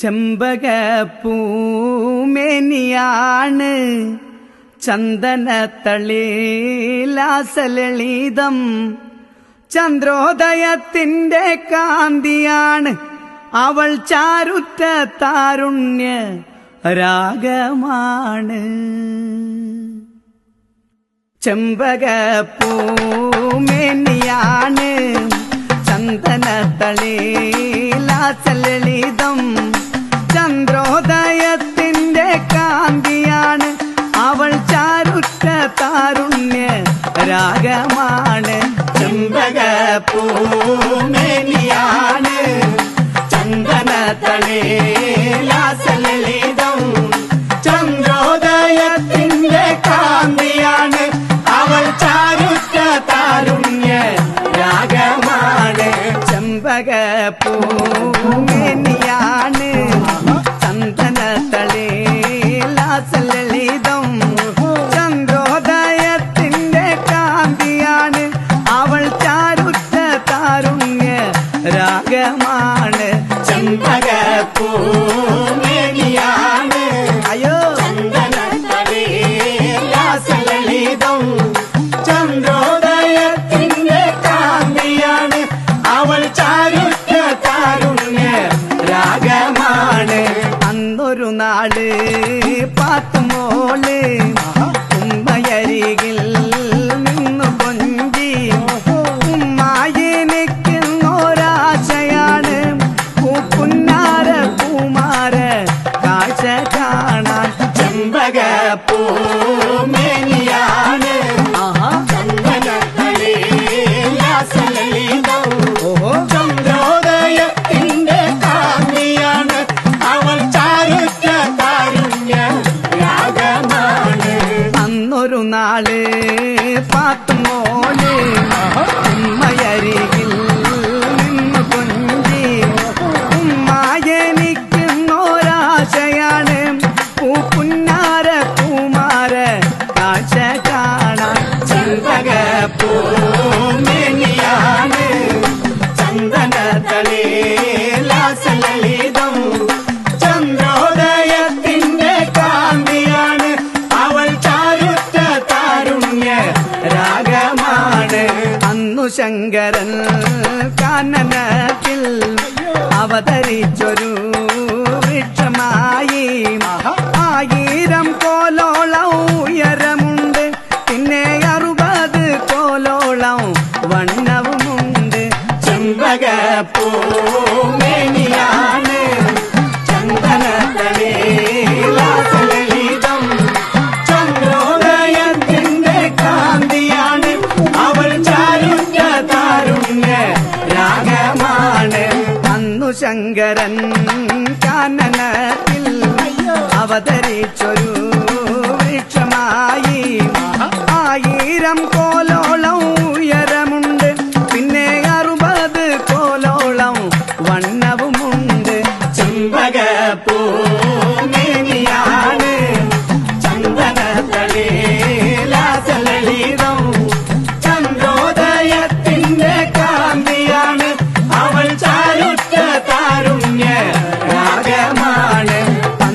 ചെമ്പകപ്പൂമേനിയാണ് ചന്ദനത്തളിലാസലളിതം. ചന്ദ്രോദയത്തിന്റെ കാന്തിയാണ് അവൾ ചാരുറ്റ താരുണ്യ രാഗമാണ്. ചെമ്പക പൂമേനിയാണ് ചന്ദനത്തളിലാസലളിതം. ചന്ദ്രോദയത്തിന്റെ കാന്തിയാണ്. അവൾ ചാരുറ്റ താരുണ്യ രാഗമാണ്. ചെമ്പകപ്പൂമേനിയാണ് ചന്ദനത്തളിലാസലളിതം ചന്ദ്രോദയത്തിന്റെ കാന്തിയാണ്. അവൾ ചാരുറ്റ താരുണ്യ രാഗമാണ്. ചെമ്പകപ്പൂമേനിയാണ് ചന്ദനത്തളിലാസലളിതം ചന്ദ്രോദയത്തിന്റെ കാന്തിയാണ്. അവൾ ചാരുറ്റ താരുണ്യ രാഗമാണ് ചെമ്പകപ്പൂമേനിയാണ് பாட்டு பாட்டு மோளே உண்மையருகில் അന്നൊരു നാള് പാത്തുമോല് ഉമ്മയരികിൽ നിന്ന് കൊഞ്ചി ഉമ്മായെനിക്കുന്നൊരാശയാണ് പൂപ്പുന്നാര പൂമാര കാഴ്ച കാണാൻ ചെമ്പകപ്പൂമേനിയാണ് ശങ്കരൻ കാനനത്തിൽ അവതരിച്ചൊരു വൃക്ഷമായി. ആയിരം കോലോളം ഉയരമുണ്ട്. പിന്നെ അറുപത് കോലോളം വണ്ണവുമുണ്ട്. ചെമ്പകപ്പൂമേനിയാണ് ശങ്കരൻ കാനനത്തിൽ അവതരിച്ചൊരു